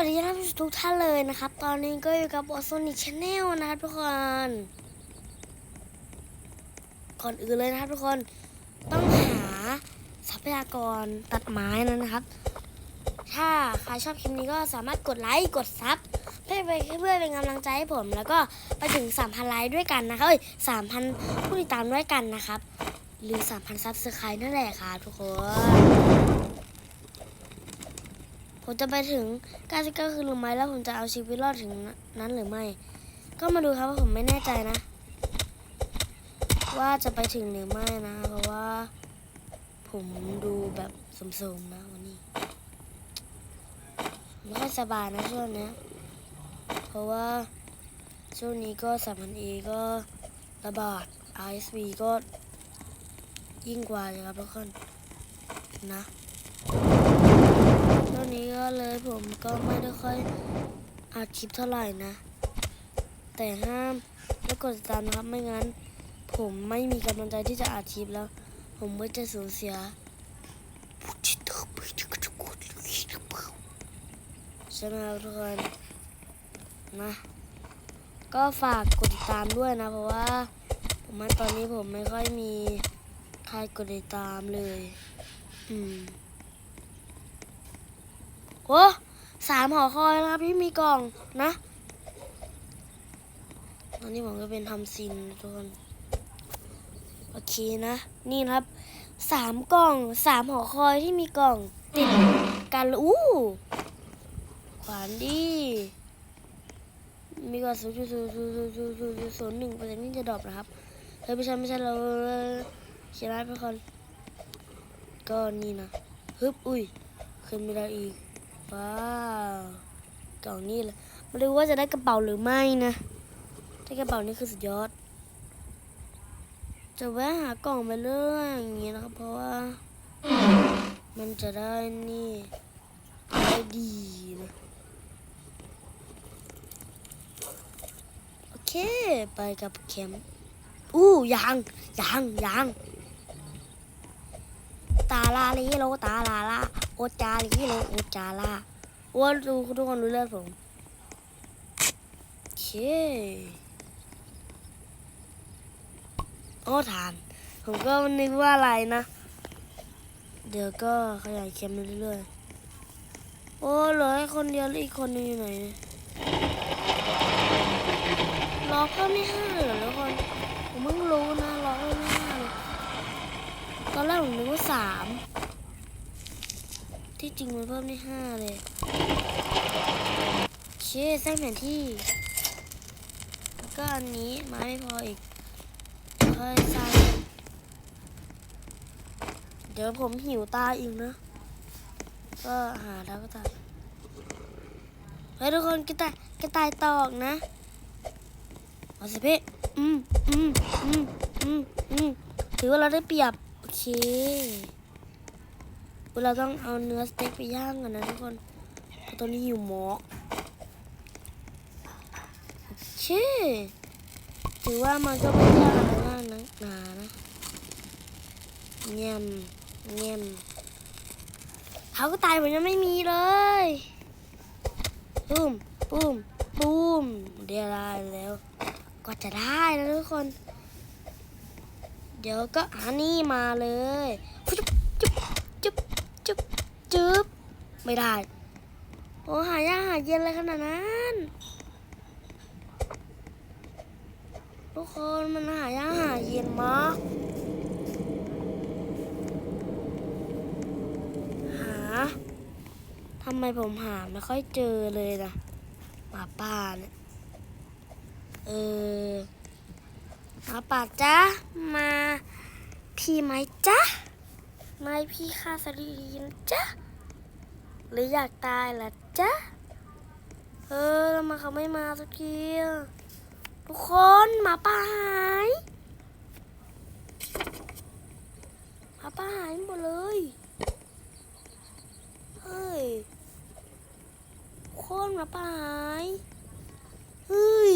สวัสดีท่านผู้ชมทุกท่านเลยนะครับ ตอนนี้ก็อยู่กับ o z o n i c Channel นะครับทุกคน ก่อนอื่นเลยนะครับทุกคน ต้องหาทรัพยากรตัดไม้นั้นนะครับ ถ้าใครชอบคลิปนี้ก็สามารถกดไลค์ กดซับเพื่อไปเพื่อเป็นกำลังใจให้ผม แล้วก็ไปถึง 3,000 ไลค์ด้วยกันนะครับเอ้ย3,000 ผู้ติดตามด้วยกันนะครับ หรือ 3,000 ซับสไครต์นั่นแหละครับทุกคน ผมจะไปถึง 99 คืนหรือไม่แล้วผมจะเอาชีวิตรอดถึงนั้นหรือไม่ ก็มาดูครับว่าผมไม่แน่ใจนะ ว่าจะไปถึงหรือไม่นะ เพราะว่า ผมดูแบบสมๆนะวันนี้ไม่ค่อยสบายนะช่วงนี้เพราะว่าช่วงนี้ก็สามันเอก็ระบาด RSV ก็ยิ่งกว่าเลยครับทุกคนนะ นี้ก็เลยผมก็ไม่ได้ค่อยอัดคลิปเท่าไหร่นะ แต่ห้ามไม่กดติดตามนะครับไม่งั้น ผมไม่มีกำลังใจที่จะอัดคลิปแล้ว ผมก็จะสูญเสียใช่ไหมครับทุกคนนะก็ฝากกดติดตามด้วยนะ เพราะว่าผมตอนนี้ผมไม่ค่อยมีใครกดติดตามเลย อืม โอ้สามหอคอยนะครับที่มีกล่องนะ ตอนนี้ผมก็เป็นทำซินทุกคนโอเคนะ นี่นะครับสามกล่องสามหอคอยที่มีกล่องติดกันเลยอู้ขวานดีมีก่อศูนย์จุดศูนย์ศูนย์ศูนย์ศูนย์ศูนย์ศูนย์หนึ่งเปอร์เซ็นต์ที่จะดรอปนะครับเฮ้ยไม่ใช่ไม่ใช่เราเขียนไว้เป็นคนก็นี่นะฮึบอุ้ยขึ้นไม่ได้อีก ว้าวกล่องนี้เลยมาดูว่าจะได้กระเป๋าหรือไม่นะถ้ากระเป๋านี่คือสุดยอด จะแวะหากล่องไปเรื่อยอย่างนี้นะครับเพราะว่า มันจะได้นี่ได้ดีนะโอเค ไปกับแคมป์อู้ยังยังยังตาลาลีโลตาลาลา โอจาลีโลโอจาลาโอ้ดูทุกคนดูเลือดผมโอเคโอ้ทาน ผมก็นึกว่าอะไรนะ เดี๋ยวก็ขยายเข็มไปเรื่อยๆ โอ้เหลือคนเดียวแล้วอีกคนนึงอยู่ไหนเนี่ยรอเพิ่มไม่ห้าเหรอทุกคน ผมเพิ่งรู้นะรอเพิ่มไม่ห้าเลยตอนแรกผมนึกว่าสาม ที่จริงมันเพิ่มได้ห้าเลยเชสร้างแผนที่แล้วก็อันนี้ไม้ไม่พออีกค่อยใส่เดี๋ยวผมหิวตายอีกนะ ก็หาแล้วก็ตัดเฮ้ยทุกคนกระต่ายกระต่ายตอกนะเอาสิพี่อืมอืมอืมอืมอืมถือว่าเราได้เปรียบ โอเค เราต้องเอาเนื้อสเต็กไปย่างกันนะทุกคนตอนนี้อยู่หมอกโอเคถือว่ามันก็ไม่ยากอะไรมากนะหนานะเงียมเงียมเขาก็ตายผมยังไม่มีเลยปุ้มปุ้มปุ้มเดี๋ยวได้แล้ว ก็จะได้แล้วทุกคน เดี๋ยวก็อันนี้มาเลย จุ๊บไม่ได้ โอ้หายากหายเย็นเลยขนาดนั้นทุกคนมันหายากหายเย็นมากหาทำไมผมหาไม่ค่อยเจอเลยนะหมาป่าเนี่ยเออหมาป่าจ้ามาพี่ไหมจ้าไม่พี่ฆ่าสลีนะจ้า หรืออยากตายล่ะจ้าเออทำไมเขาไม่มาสักทีทุกคนหมาป่าหายหมาป่าหายหมดเลย เฮ้ยทุกคนหมาป่าหายเฮ้ย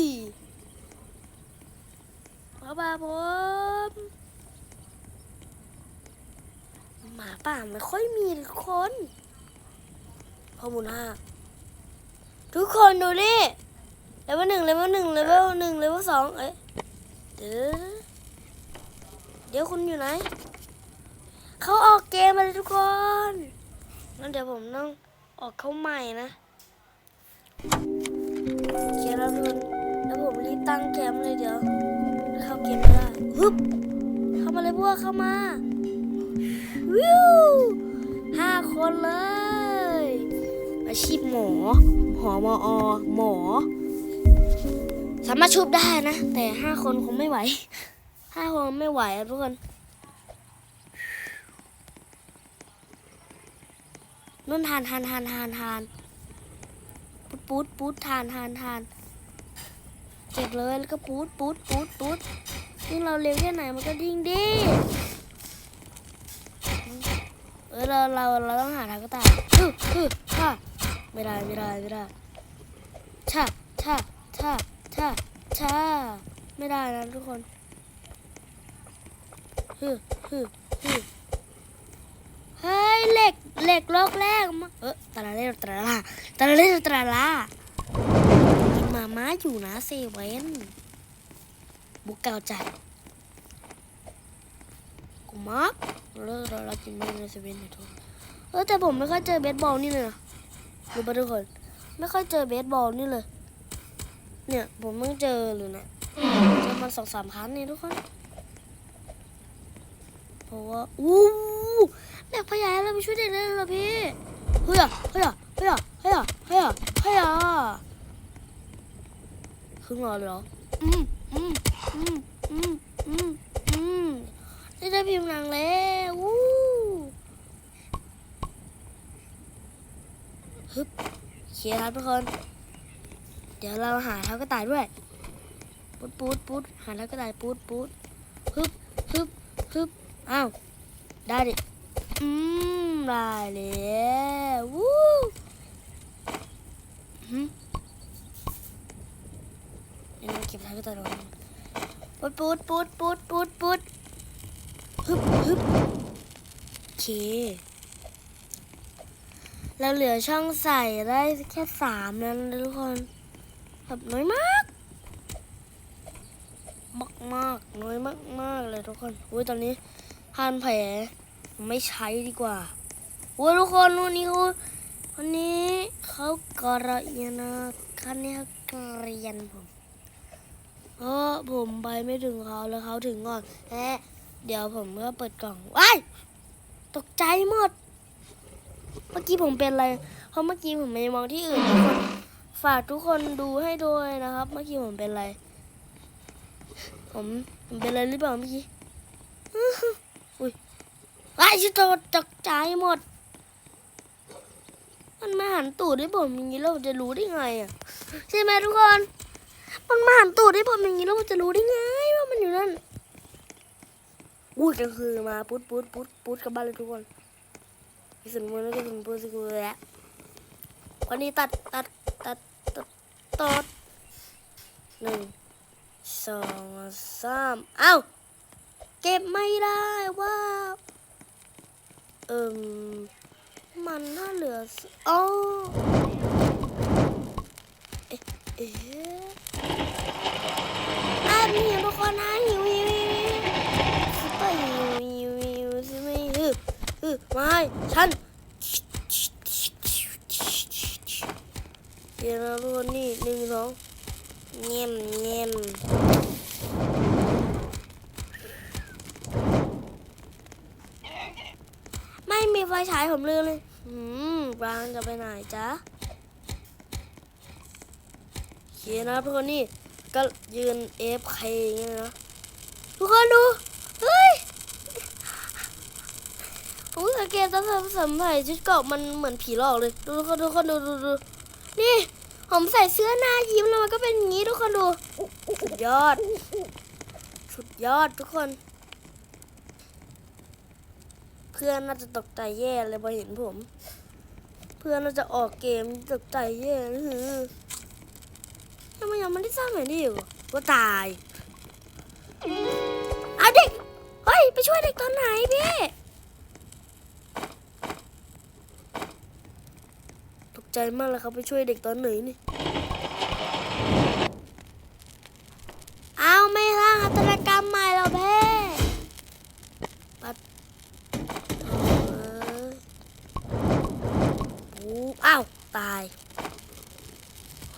หมาป่าผมหมาป่าไม่ค่อยมีทุกคน ข้อมูลห้าทุกคนดูนี่เลเวลหนึ่งเลเวลหนึ่งเลเวลหนึ่งเลเวลสองเอ้ยเดี๋ยวเดี๋ยวคุณอยู่ไหนเขาออกเกมมาเลยทุกคนงั้นเดี๋ยวผมต้องออกเข้าใหม่นะเคแล้วทุกคนแล้วผมรีบตั้งแคมเลยเดี๋ยว เข้าเกมไม่ได้ฮึบเข้ามาเลยพวกเข้ามาวิวห้าคนเลย อาชีพหมอ หอมออหมอ สามารถชุบได้นะ แต่ห้าคนคงไม่ไหวห้าคนไม่ไหวทุกคนนุ่นทานทานทานทานทานปุ๊ดปุ๊ดปุ๊ดทานทานทานเก็บเลยแล้วก็ปุ๊ดปุ๊ดปุ๊ดปุ๊ดยิ่งเราเร็วแค่ไหนมันก็ยิ่งดีเออเราเราเราต้องหาทางก็ตายฮึฮึฮ่า ไม่ได้ไม่ได้ไม่ได้ชาชาชาชาชาไม่ได้นะทุกคนฮึฮึฮึเฮ้ยเหล็กเหล็กโลกแรกมาเออตะละเลตะละลาตะละเลตะละลากินมาม่าอยู่นะเซเว่นบุกเก่าจัดกูมักเราเรากินไม่ในเซเว่นอยู่ทุกคนเออแต่ผมไม่ค่อยเจอเบสบอลนี่เลยนะ ดูปทุกคน ไม่ค่อยเจอเบสบอลนี่เลย เนี่ยผมเพิ่งเจอเลยนะเจอมาสองสามครั้งนี่ทุกคนเพราะว่าอู้แบกพยายเราไปช่วยเด็กได้เลยเหรอพี่เฮ้ยอะเฮ้ยอะเฮ้ยอะเฮ้ยอะเฮ้ยอะเฮ้ยอะครึ่งหลอดเลยเหรออืมอืมอืมอืมอืมอืมได้ได้พิมพ์หนังแล้ววู้ ฮึบโอเคครับทุกคน เดี๋ยวเราหาเท้ากระต่ายด้วย ปุ๊ดปุ๊ดปุ๊ดหาเท้ากระต่ายปุ๊ดปุ๊ดฮึบฮึบฮึบอ้าว ได้ดิ อืมได้เลยวู้หืมเดี๋ยวเก็บเท้ากระต่ายลงปุ๊ดปุ๊ดปุ๊ดปุ๊ดปุ๊ดปุ๊ดฮึบฮึบโอเค เราเหลือช่องใส่ได้แค่สามนั้นนะทุกคนแบบน้อยมาก มากมากน้อยมากมากเลยทุกคนอุ้ยตอนนี้ทานแผลไม่ใช้ดีกว่าอุ้ยทุกคนวันนี้เขาวันนี้เขากระเอียนนะคันนี้เขากระเรียนผมเพราะผมไปไม่ถึงเขาแล้วเขาถึงก่อนแอะเดี๋ยวผมก็เปิดกล่องว้ายตกใจหมด เมื่อกี้ผมเป็นอะไร เพราะเมื่อกี้ผมไม่มองที่อื่นทุกคนฝากทุกคนดูให้ด้วยนะครับ เมื่อกี้ผมเป็นอะไร ผมผมเป็นอะไรหรือเปล่าเมื่อกี้อุ้ยไอ้ชิโตตกใจหมด มันมาหันตูดให้ผมอย่างนี้แล้วผมจะรู้ได้ไงอะใช่ไหมทุกคน มันมาหันตูดให้ผมอย่างนี้แล้วผมจะรู้ได้ไงว่ามันอยู่นั่นอุ้ยก็คือมาปุ๊ดปุ๊ดปุ๊ดปุ๊ดกลับบ้านเลยทุกคน กระสุนมือแล้วกระสุนปืนสกุลแล้ววันนี้ตัดตัดตัดตัดตัดหนึ่งสองสามเอ้าเก็บไม่ได้ว้าเอิ่มมันถ้าเหลือสอ๋อเอ๊ะ ไม่ฉันเดี๋ยวนะทุกคนนี่หนึ่งสองเงียมเงียมไม่มีไฟฉายผมลืมเลยอืมปรางจะไปไหนจ๊ะโอเคนนะทุกคนนี่ก็ยืน AFK อย่างเงี้ยนะทุกคนดู เฮ้ยผมสัง เกตตอนผมใส่ชุดเกราะมันเหมือนผีหลอกเลย ดูทุกคนทุกคนดูดูดูนี่ผมใส่เสื้อหน้ายิ้มแล้วมันก็เป็นอย่างนี้ทุกคนดูสุดยอด สุดยอดทุกคน เพื่อนน่าจะตกใจแย่เลยพอเห็นผม เพื่อนน่าจะออกเกมตกใจแย่คือทำไมยังไม่ได้สร้างแผนที่อยู่ก็ตายเอาเด็ก เฮ้ย ไปช่วยเด็กตอนไหนพี่ ตก ใจมากเลยครับไปช่วยเด็กตอนไหนนี่เอาไม่สร้างหัตถกรรมใหม่เหราแพ่ปัดเออโอ้อ้าว ตาย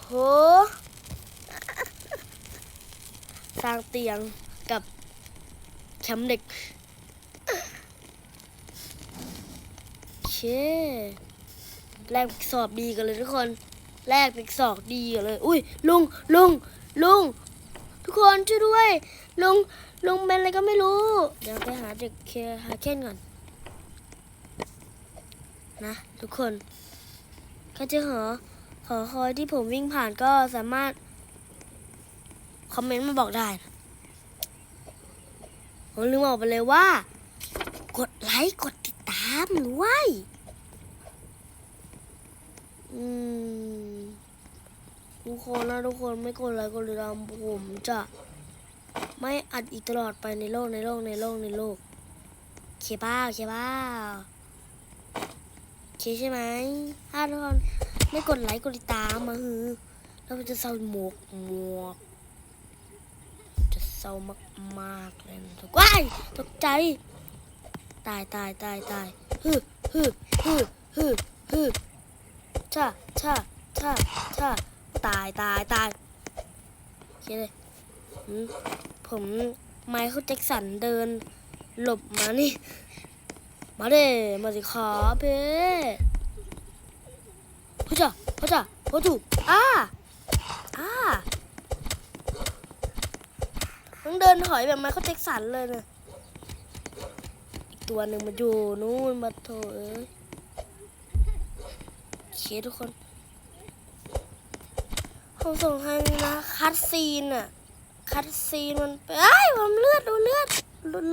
โห สร้างเตียงกับแคมป์เด็ก โอเค แลกสอบดีกันเลยทุกคนแลกเป็นสอบดีกันเลย อุ้ยลุงลุงลุงทุกคนช่วยด้วยลุงลุงเป็นอะไรก็ไม่รู้ เดี๋ยวไปหาเด็กเคหาเคนก่อนนะทุกคนถ้าเจอหอหอคอยที่ผมวิ่งผ่านก็สามารถ คอมเมนต์มาบอกได้นะผมลืมบอกไปเลยว่า กดไลค์ กดติดตามด้วย อืมทุกคนนะทุกคนไม่กดไลค์กดติดตามผมจะไม่อัดอีกตลอดไปในโลกในโลกในโลกในโลกเคบ้าเคบ้าเคใช่ไหมถ้าทุกคนไม่กดไลค์กดติดตามมาฮือแล้วมันจะเศร้าหมวกหมวก จะเศร้ามากๆเลยนะทุกว้ายตกใจ ตายตายตายตายฮึฮึฮึฮึฮึ ช่าช่าช่าช่าตายตายตายเคเลยผมไมเคิลแจ็คสันเดิน หลบมานี่ มาเด้มาสิขาเพ่พ่อจ้าพ่อจ้าพ่อถูกอ้าอ้าต้องเดินถอยแบบไมเคิลแจ็คสันเลยนะอีกตัวหนึ่งมาอยู่นู่นมาโถเอ้ย เคทุกคนผมส่งให้นะ คัดซีนอะคัดซีนมันไปเอ้ยผมเลือดดูเลือด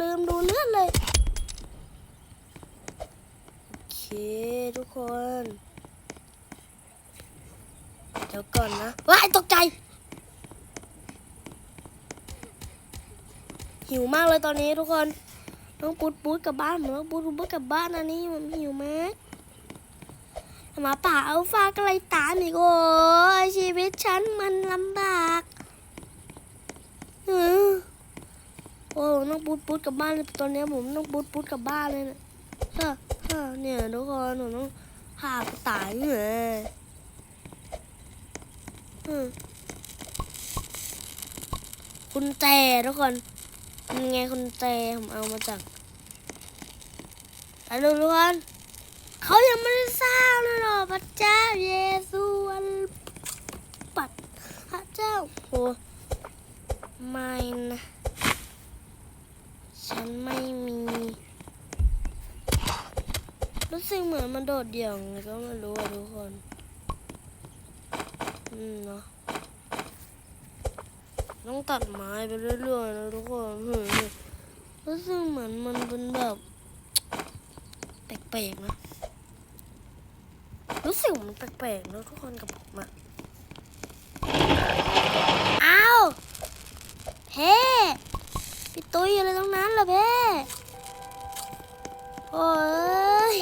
ลืมดูเลือดเลย โอเคทุกคน เดี๋ยวก่อนนะ ว้ายตกใจ หิวมากเลยตอนนี้ทุกคนต้องปูดปูดกลับบ้านเหมือนว่าปูดปูดกลับบ้านอันนี้มันหิวมาก หมาป่าเอาฟ้ากอะไรตามอีกโอ้ยชีวิตฉันมันลำบากเออโอ้ต้องปูดปูดกลับบ้านเลยตอนนี้ผมต้องปูดปูดกลับบ้านเลยนะเฮ้อเฮ้อเนี่ยทุกคนหนูต้องหาตายเนี่ยคุณแจทุกคนยังไงคุณเตผมเอามาจากฮัลโหลทุกคน เขายังไม่ได้สร้างเลยหรอพระเจ้าเยซูอันปัดพระเจ้าโหไม่นะฉันไม่มี รู้สึกเหมือนมันโดดเดี่ยวไงก็ไม่รู้อะทุกคน อืมเนาะต้องตัดไม้ไปเรื่อยๆนะทุกคนเฮ้ยรู้สึกเหมือนมันเป็นแบบแปลกๆนะ รู้สึกมันแปลกๆนะทุกคนกับผมอะเอาเพ่พี่ตุ้ยอะไรตรงนั้นล่ะเพ่โอ้ย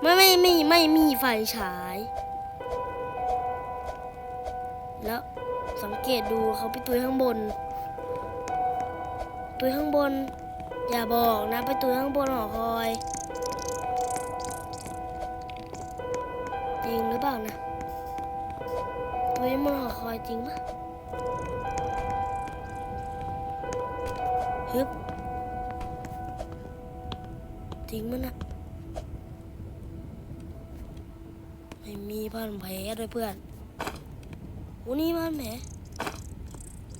ไม่ไม่ไม่ไม่มีไฟฉาย แล้วสังเกตดูเขาไปตุยข้างบน ตุยข้างบน อย่าบอกนะไปตุยข้างบนหอคอย ริงหรือเปล่านะตุยบนหอคอยจริงปะฮึบจริงมั้ยนะไม่มีพันแผลด้วยเพื่อนวันนี้มันแหม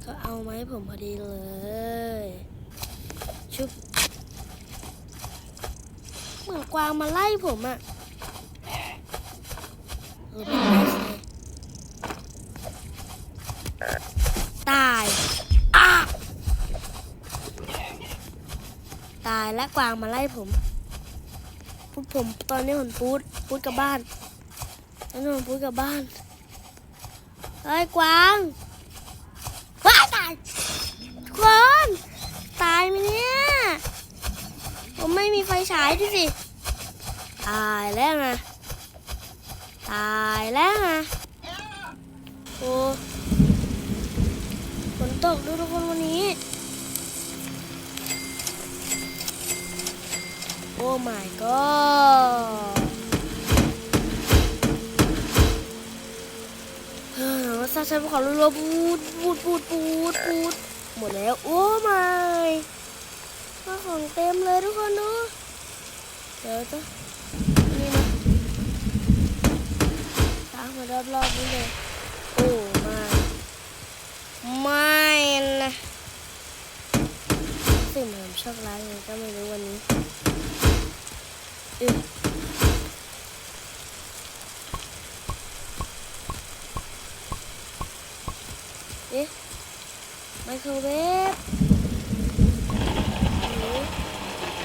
ก็เอามาให้ผมพอดีเลยชุบเหมือนกวางมาไล่ผมอะเออเป็นไงสิ ตายอ้าตายและกวางมาไล่ผมพูดผมตอนนี้ผมพูดพูดกับบ้านตอนนี้ผมพูดกับบ้านเฮ้ยกวางว้าตายทุกคนตายไหมเนี่ยผมไม่มีไฟฉายด้วยสิตายแล้วนะตายแล้วไงโอ้ กด้วยทุกคนวันนี้ โอ้ my god เฮ้ยซาชันภูเขารัวๆปูดปูดปูดปูดปูดหมดแล้ว โอ้ my มาของเต็มเลยทุกคนดูเดี๋ยวจะนี่นะตามมารอบๆนี่เลย ไม่นะสิ่งเหมือนโชคร้ายยังไงก็ไม่รู้วันนี้อึ๊ะเอ๊ะไมโครเวฟ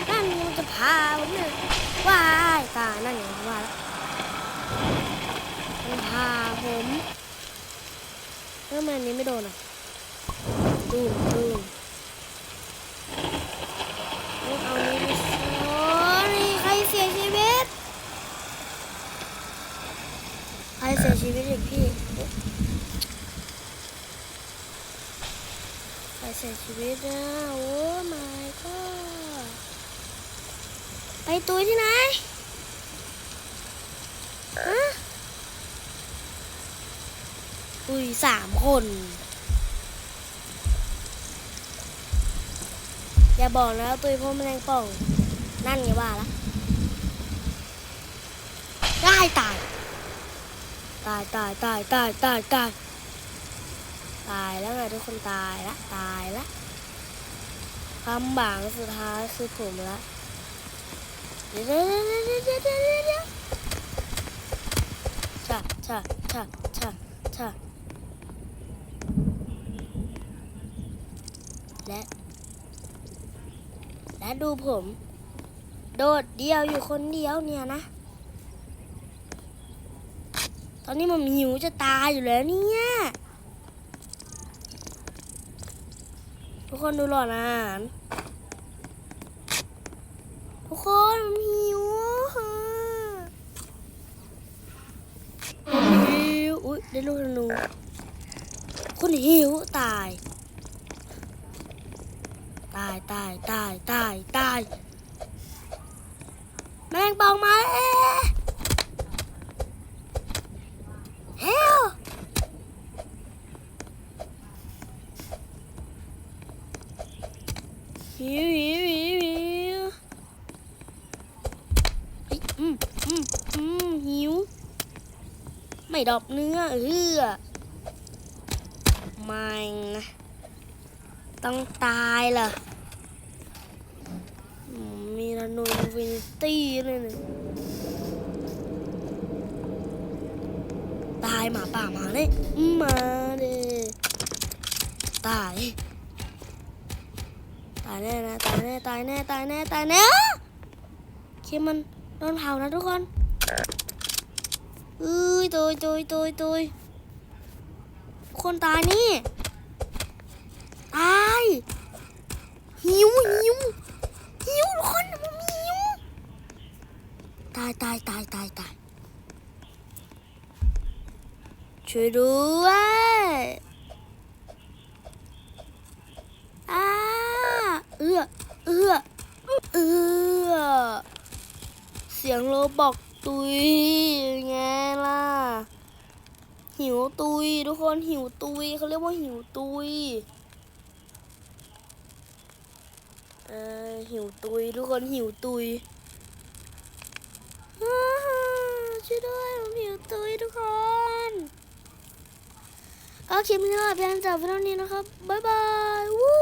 นั่นมันจะพาผมเนี่ยว้ายตา นั่นไงว่าแล้วมันพาผมเรื่องมันอันนี้ไม่โดนอะ ตูมตูมเอานี้ไปโอ้นี่ใครเสียชีวิต ใครเสียชีวิตอีกพี่ ใครเสียชีวิตนะโอ้ my god ไปตุยที่ไหนฮะตุยสามคน อย่าบอกนะว่าตุยพ่อแมลงป่อง นั่นไงว่าละได้ตาย ตายตายตายตายตายตายตายแล้วไงทุกคนตายละตายละความบางสุดท้ายคือผมละเดี๋ยวเดี๋ยวเดี๋ยวเดี๋ยวเดี๋ยวเดี๋ยวเดี๋ยวชะชะชะชะชะและ และดูผม โดดเดียวอยู่คนเดียวเนี่ยนะ ตอนนี้มันหิวจะตายอยู่แล้วเนี่ย ทุกคนดูหลอดอาหารทุกคนมันหิวอะหิว อุ้ยได้ลูกธนูคนหิวตาย ตายตายตายตายตายแมงปองมาเอ๊ะเฮลหิวหิวหิวหิวเฮ้ยอืมอืมอืมหิว ไม่ดอกเนื้อเออไม่นะ ต้องตายเหรอมีระนูวินตี้เลยเนี่ยตายหมาป่ามาเลยมาเลยตาย ตายแน่นะตายแน่ตายแน่ตายแน่ตายแน่เคมันโดนเผานะทุกคนเอ้ยตุยตุยตุยตุยคนตายนี่ หิวหิวหิวทุกคนมันหิวตายตายตายตายตายช่วยด้วยอ้าเอื้อเอื้อเอื้อเสียงโลบอกตุยไงล่ะ หิวตุยทุกคนหิวตุยเขาเรียกว่าหิวตุย เอหิวตุย ทุกคนหิวตุยช่วยด้วยผมหิวตุยทุกคน ก็คลิปนี้ก็เพียงจบเท่านี้นะครับ บ๊ายบาย วู้